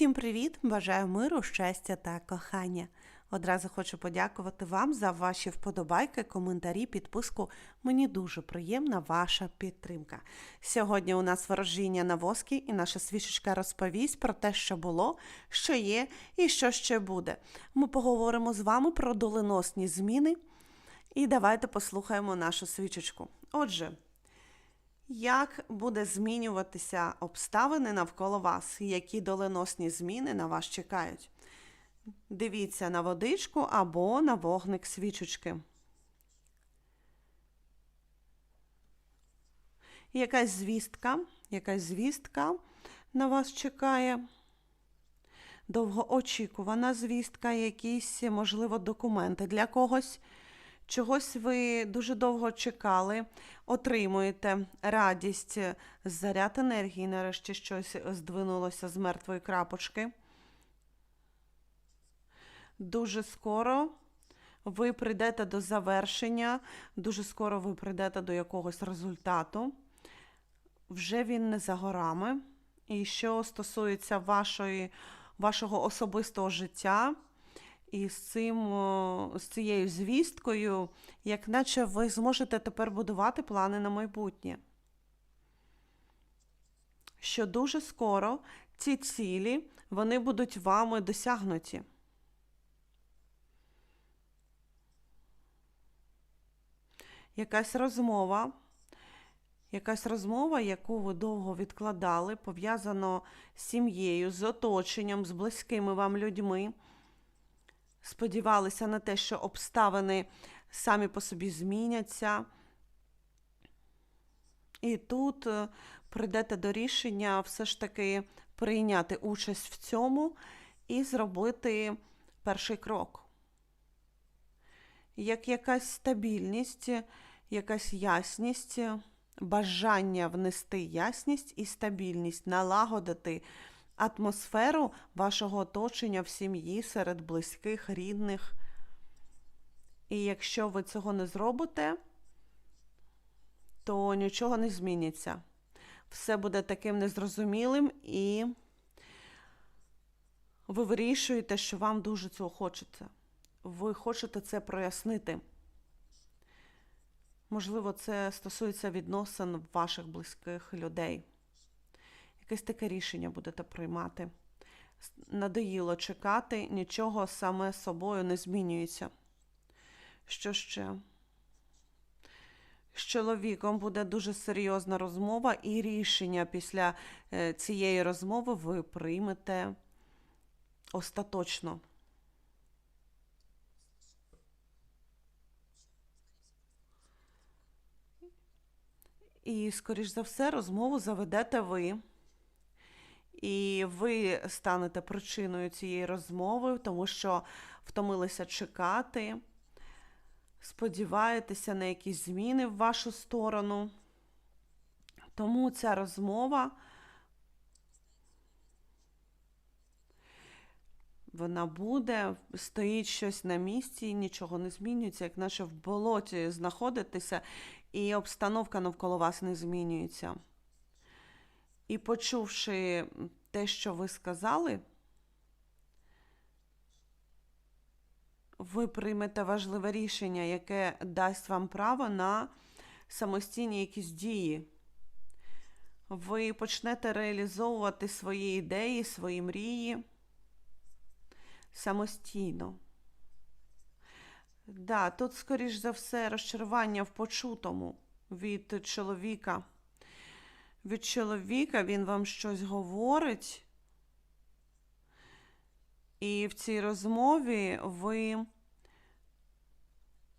Всім привіт! Бажаю миру, щастя та кохання. Одразу хочу подякувати вам за ваші вподобайки, коментарі, підписку. Мені дуже приємна ваша підтримка. Сьогодні у нас ворожіння на воскі, і наша свічечка розповість про те, що було, що є і що ще буде. Ми поговоримо з вами про доленосні зміни. І давайте послухаємо нашу свічечку. Отже, як буде змінюватися обставини навколо вас? Які доленосні зміни на вас чекають? Дивіться на водичку або на вогник свічечки. Якась звістка, якась звістка на вас чекає. Довгоочікувана звістка, якісь, можливо, документи для когось. Чогось ви дуже довго чекали, отримуєте радість, заряд енергії, нарешті щось здвинулося з мертвої крапочки. Дуже скоро ви прийдете до завершення, дуже скоро ви прийдете до якогось результату. Вже він не за горами. І що стосується вашої, вашого особистого життя, і з цим, з цією звісткою, як наче ви зможете тепер будувати плани на майбутнє. Що дуже скоро ці цілі вони будуть вами досягнуті. Якась розмова, якась розмова, яку ви довго відкладали, пов'язано з сім'єю, з оточенням, з близькими вам людьми сподівалися на те, що обставини самі по собі зміняться. І тут е, прийдете до рішення все ж таки прийняти участь в цьому і зробити перший крок. Як якась стабільність, якась ясність, бажання внести ясність і стабільність, налагодити атмосферу вашого оточення в сім'ї серед близьких, рідних. І якщо ви цього не зробите, то нічого не зміниться. Все буде таким незрозумілим, і ви вирішуєте, що вам дуже цього хочеться. Ви хочете це прояснити. Можливо, це стосується відносин ваших близьких людей якесь таке рішення будете приймати. Надоїло чекати, нічого саме собою не змінюється. Що ще? З чоловіком буде дуже серйозна розмова, і рішення після е, цієї розмови ви приймете остаточно. І, скоріш за все, розмову заведете ви. І ви станете причиною цієї розмови, тому що втомилися чекати, сподіваєтеся на якісь зміни в вашу сторону. Тому ця розмова, вона буде, стоїть щось на місці нічого не змінюється, як наче в болоті знаходитеся, і обстановка навколо вас не змінюється. І почувши те, що ви сказали, ви приймете важливе рішення, яке дасть вам право на самостійні якісь дії. Ви почнете реалізовувати свої ідеї, свої мрії самостійно. Да, тут, скоріш за все, розчарування в почутому від чоловіка від чоловіка, він вам щось говорить. І в цій розмові ви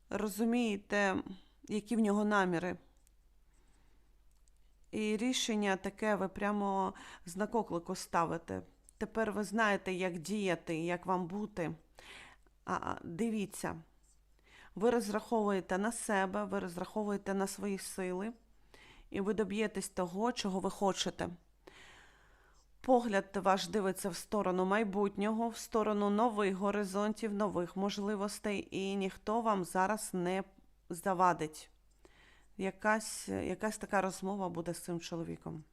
розумієте, які в нього наміри. І рішення таке ви прямо знак оклику ставите. Тепер ви знаєте, як діяти, як вам бути. А, Дивіться, ви розраховуєте на себе, ви розраховуєте на свої сили і ви доб'єтесь того, чого ви хочете. Погляд ваш дивиться в сторону майбутнього, в сторону нових горизонтів, нових можливостей, і ніхто вам зараз не завадить. Якась, Якась така розмова буде з цим чоловіком.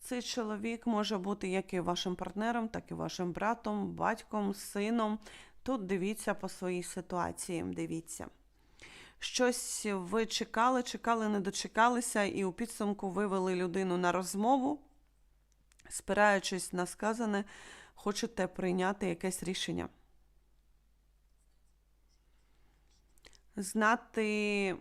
Цей чоловік може бути як і вашим партнером, так і вашим братом, батьком, сином. Тут дивіться по своїй ситуації, дивіться. Щось ви чекали, чекали, не дочекалися, і у підсумку вивели людину на розмову, спираючись на сказане, хочете прийняти якесь рішення. Знати,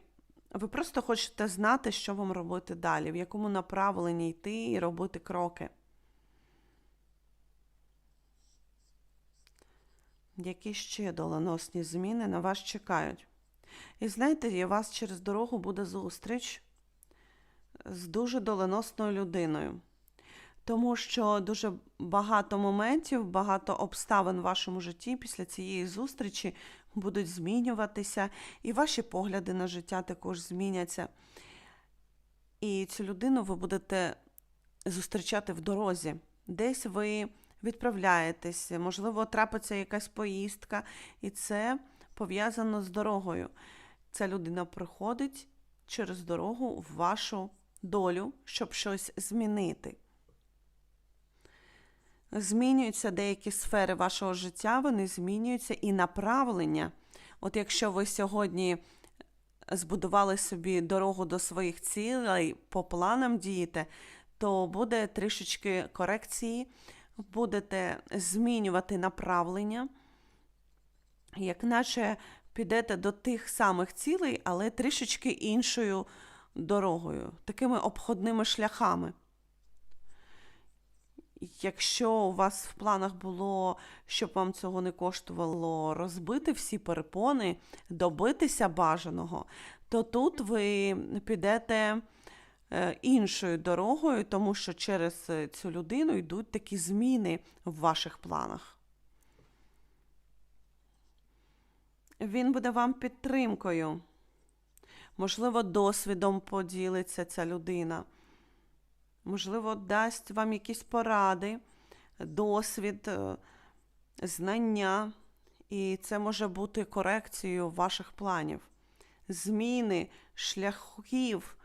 ви просто хочете знати, що вам робити далі, в якому направленні йти і робити кроки. Які ще доленосні зміни на вас чекають? І знаєте, у вас через дорогу буде зустріч з дуже доленосною людиною. Тому що дуже багато моментів, багато обставин в вашому житті після цієї зустрічі будуть змінюватися, і ваші погляди на життя також зміняться. І цю людину ви будете зустрічати в дорозі. Десь ви відправляєтесь, можливо, трапиться якась поїздка, і це пов'язано з дорогою. Ця людина приходить через дорогу в вашу долю, щоб щось змінити. Змінюються деякі сфери вашого життя, вони змінюються і направлення. От якщо ви сьогодні збудували собі дорогу до своїх цілей, по планам дієте, то буде трішечки корекції, будете змінювати направлення, як наче підете до тих самих цілей, але трішечки іншою дорогою, такими обходними шляхами. Якщо у вас в планах було, щоб вам цього не коштувало розбити всі перепони, добитися бажаного, то тут ви підете е, іншою дорогою, тому що через цю людину йдуть такі зміни в ваших планах. Він буде вам підтримкою. Можливо, досвідом поділиться ця людина. Можливо, дасть вам якісь поради, досвід, е, знання, і це може бути корекцією ваших планів, зміни, шляхів.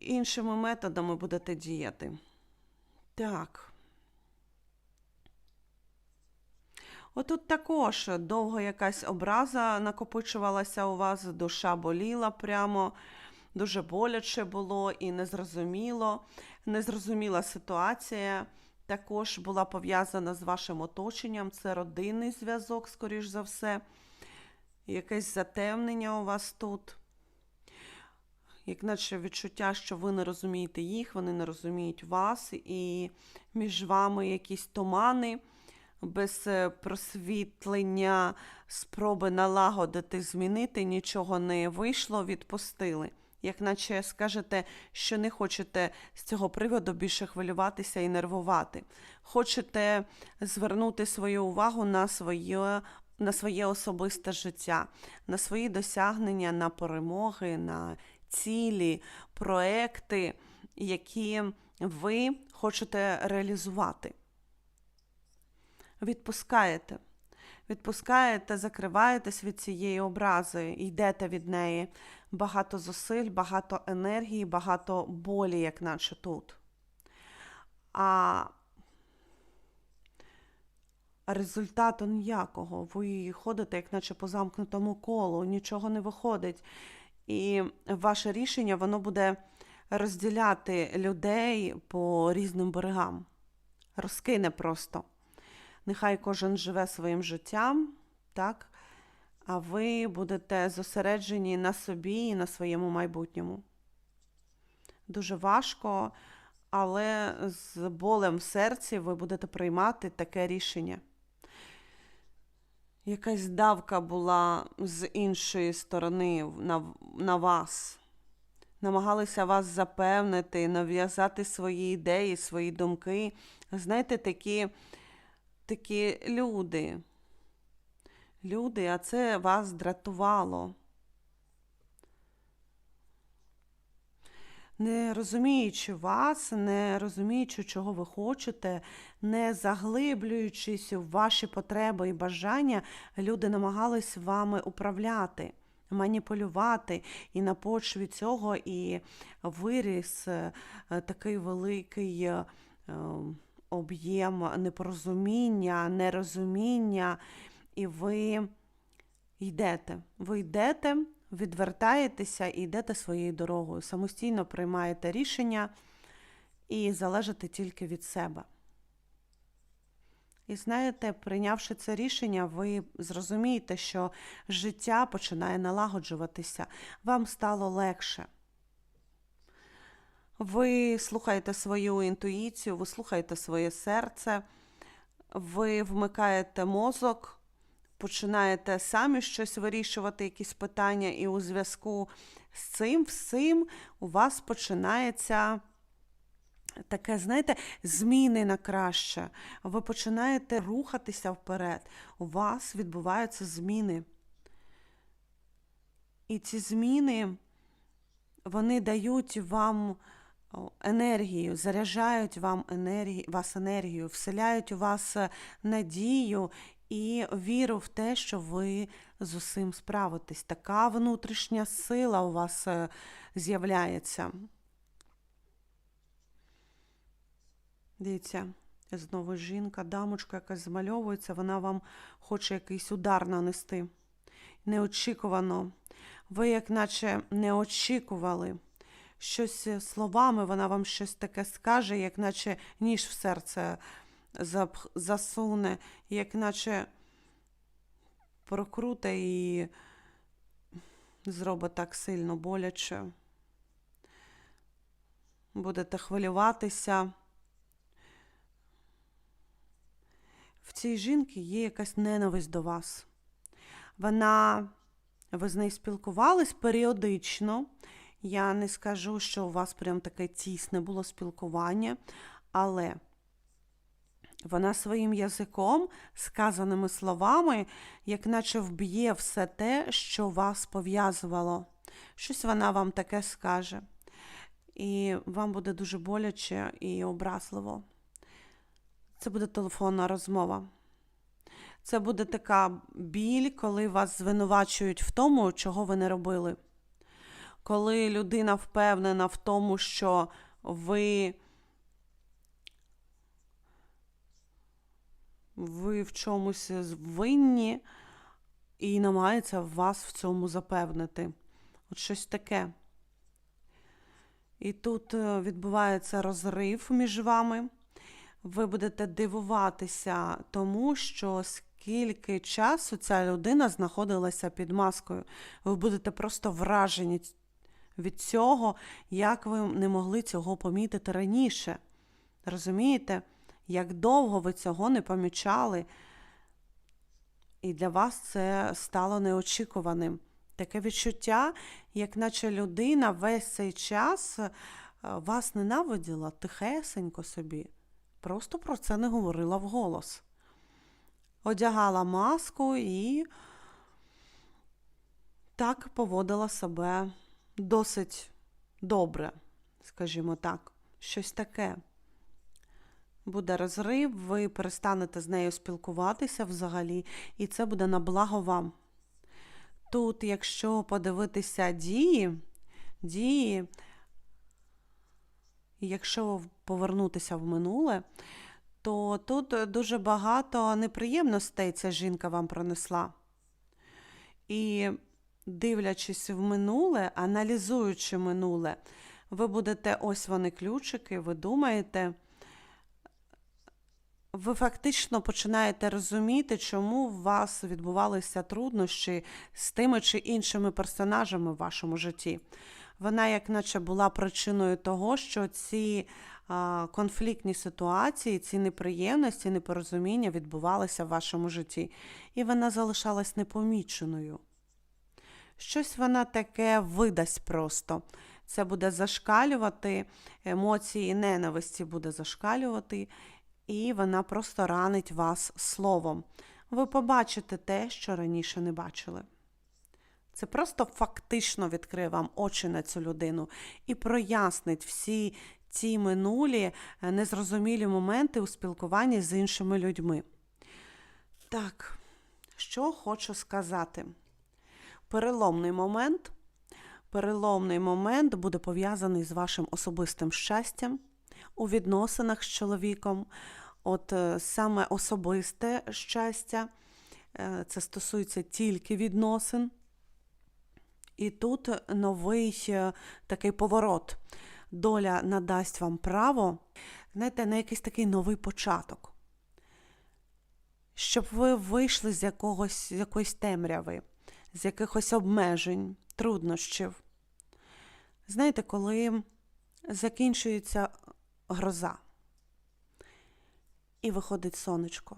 Іншими методами будете діяти. Так. Отут також довго якась образа накопичувалася у вас, душа боліла прямо дуже боляче було і незрозуміло. Незрозуміла ситуація також була пов'язана з вашим оточенням. Це родинний зв'язок, скоріш за все. Якесь затемнення у вас тут. Як наче відчуття, що ви не розумієте їх, вони не розуміють вас, і між вами якісь тумани, без е, просвітлення, спроби налагодити, змінити, нічого не вийшло, відпустили як наче скажете, що не хочете з цього приводу більше хвилюватися і нервувати. Хочете звернути свою увагу на своє. На своє особисте життя, на свої досягнення, на перемоги, на цілі, проекти, які ви хочете реалізувати. Відпускаєте. Відпускаєте, закриваєтесь від цієї образи, йдете від неї, багато зусиль, багато енергії, багато болі, як наче тут. А результату ніякого. Ви ходите, як наче по замкнутому колу, нічого не виходить. І ваше рішення воно буде розділяти людей по різним берегам. Розкине просто. Нехай кожен живе своїм життям, так? а ви будете зосереджені на собі і на своєму майбутньому. Дуже важко, але з болем в серці ви будете приймати таке рішення. Якась давка була з іншої сторони на, на вас. Намагалися вас запевнити, нав'язати свої ідеї, свої думки. Знаєте, такі, такі люди люди, а це вас дратувало. Не розуміючи вас, не розуміючи, чого ви хочете, не заглиблюючись в ваші потреби і бажання, люди намагались вами управляти. маніпулювати, і на почві цього і виріс е, такий великий е, е, об'єм непорозуміння, нерозуміння, і ви йдете. Ви йдете, відвертаєтеся і йдете своєю дорогою. Самостійно приймаєте рішення і залежите тільки від себе. І знаєте, прийнявши це рішення, ви зрозумієте, що життя починає налагоджуватися, вам стало легше. Ви слухаєте свою інтуїцію, ви слухаєте своє серце, ви вмикаєте мозок, починаєте самі щось вирішувати, якісь питання, і у зв'язку з цим всім у вас починається таке, знаєте, зміни на краще. Ви починаєте рухатися вперед. У вас відбуваються зміни. І ці зміни, вони дають вам енергію, заряджають вам енергію, вас енергію, вселяють у вас е, надію і віру в те, що ви з усім справитесь. Така внутрішня сила у вас е, з'являється. Дивіться, знову жінка, дамочка якась змальовується, вона вам хоче якийсь удар нанести. Неочікувано. Ви, як наче, не очікували. Щось е, словами вона вам щось таке скаже, як наче ніж в серце засуне, як наче прокруте і зробить так сильно боляче. Будете хвилюватися. в цій жінки є якась ненависть до вас. Вона, ви з нею спілкувались періодично. Я не скажу, що у вас прям таке тісне було спілкування, але вона своїм язиком, сказаними словами, як наче вб'є все те, що вас пов'язувало. Щось вона вам таке скаже. І вам буде дуже боляче і образливо. Це буде телефонна розмова. Це буде така біль, коли вас звинувачують в тому, чого ви не робили. Коли людина впевнена в тому, що ви, ви в чомусь винні і намагається вас в цьому запевнити. От щось таке. І тут е, відбувається розрив між вами ви будете дивуватися тому, що скільки часу ця людина знаходилася під маскою. Ви будете просто вражені від цього, як ви не могли цього помітити раніше. Розумієте, як довго ви цього не помічали, і для вас це стало неочікуваним. Таке відчуття, як наче людина весь цей час е, вас ненавиділа тихесенько собі. Просто про це не говорила вголос. Одягала маску і так поводила себе досить добре, скажімо так, щось таке. Буде розрив, ви перестанете з нею спілкуватися взагалі, і це буде на благо вам. Тут, якщо подивитися дії, дії якщо повернутися в минуле, то тут дуже багато неприємностей ця жінка вам пронесла. І дивлячись в минуле, аналізуючи минуле, ви будете ось вони ключики, ви думаєте, ви фактично починаєте розуміти, чому у вас відбувалися труднощі з тими чи іншими персонажами в вашому житті вона, як наче, була причиною того, що ці а, конфліктні ситуації, ці неприємності, непорозуміння відбувалися в вашому житті. І вона залишалась непоміченою. Щось вона таке видасть просто. Це буде зашкалювати, емоції ненависті буде зашкалювати, і вона просто ранить вас словом. Ви побачите те, що раніше не бачили. Це просто фактично відкриє вам очі на цю людину і прояснить всі ці минулі е, незрозумілі моменти у спілкуванні з іншими людьми. Так, що хочу сказати. Переломний момент. Переломний момент буде пов'язаний з вашим особистим щастям у відносинах з чоловіком. От е, саме особисте щастя, е, це стосується тільки відносин. І тут новий е, такий поворот. Доля надасть вам право, знаєте, на якийсь такий новий початок. Щоб ви вийшли з якогось, з якоїсь темряви, з якихось обмежень, труднощів. Знаєте, коли закінчується гроза і виходить сонечко.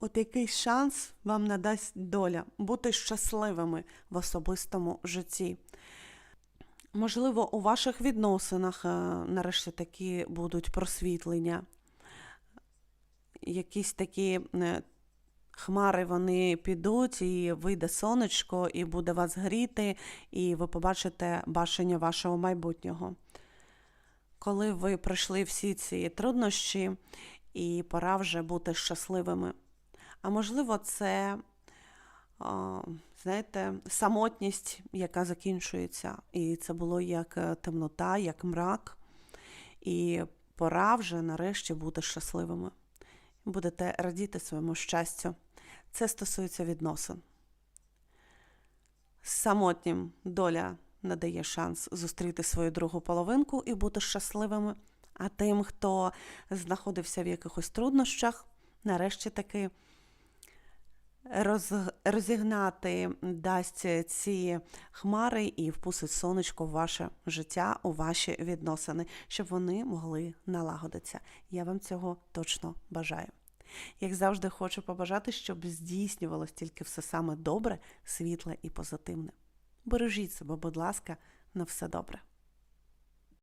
От який шанс вам надасть доля бути щасливими в особистому житті. Можливо, у ваших відносинах е, нарешті такі будуть просвітлення, якісь такі е, хмари вони підуть, і вийде сонечко, і буде вас гріти, і ви побачите бачення вашого майбутнього. Коли ви пройшли всі ці труднощі, і пора вже бути щасливими. А можливо, це, знаєте, самотність, яка закінчується. І це було як е, темнота, як мрак. І пора вже нарешті бути щасливими. Будете радіти своєму щастю. Це стосується відносин. Самотнім доля надає шанс зустріти свою другу половинку і бути щасливими. А тим, хто знаходився в якихось труднощах, нарешті таки роз, розігнати дасть ці хмари і впустить сонечко в ваше життя, у ваші відносини, щоб вони могли налагодитися. Я вам цього точно бажаю. Як завжди, хочу побажати, щоб здійснювалось тільки все саме добре, світле і позитивне. Бережіть себе, будь ласка, на все добре.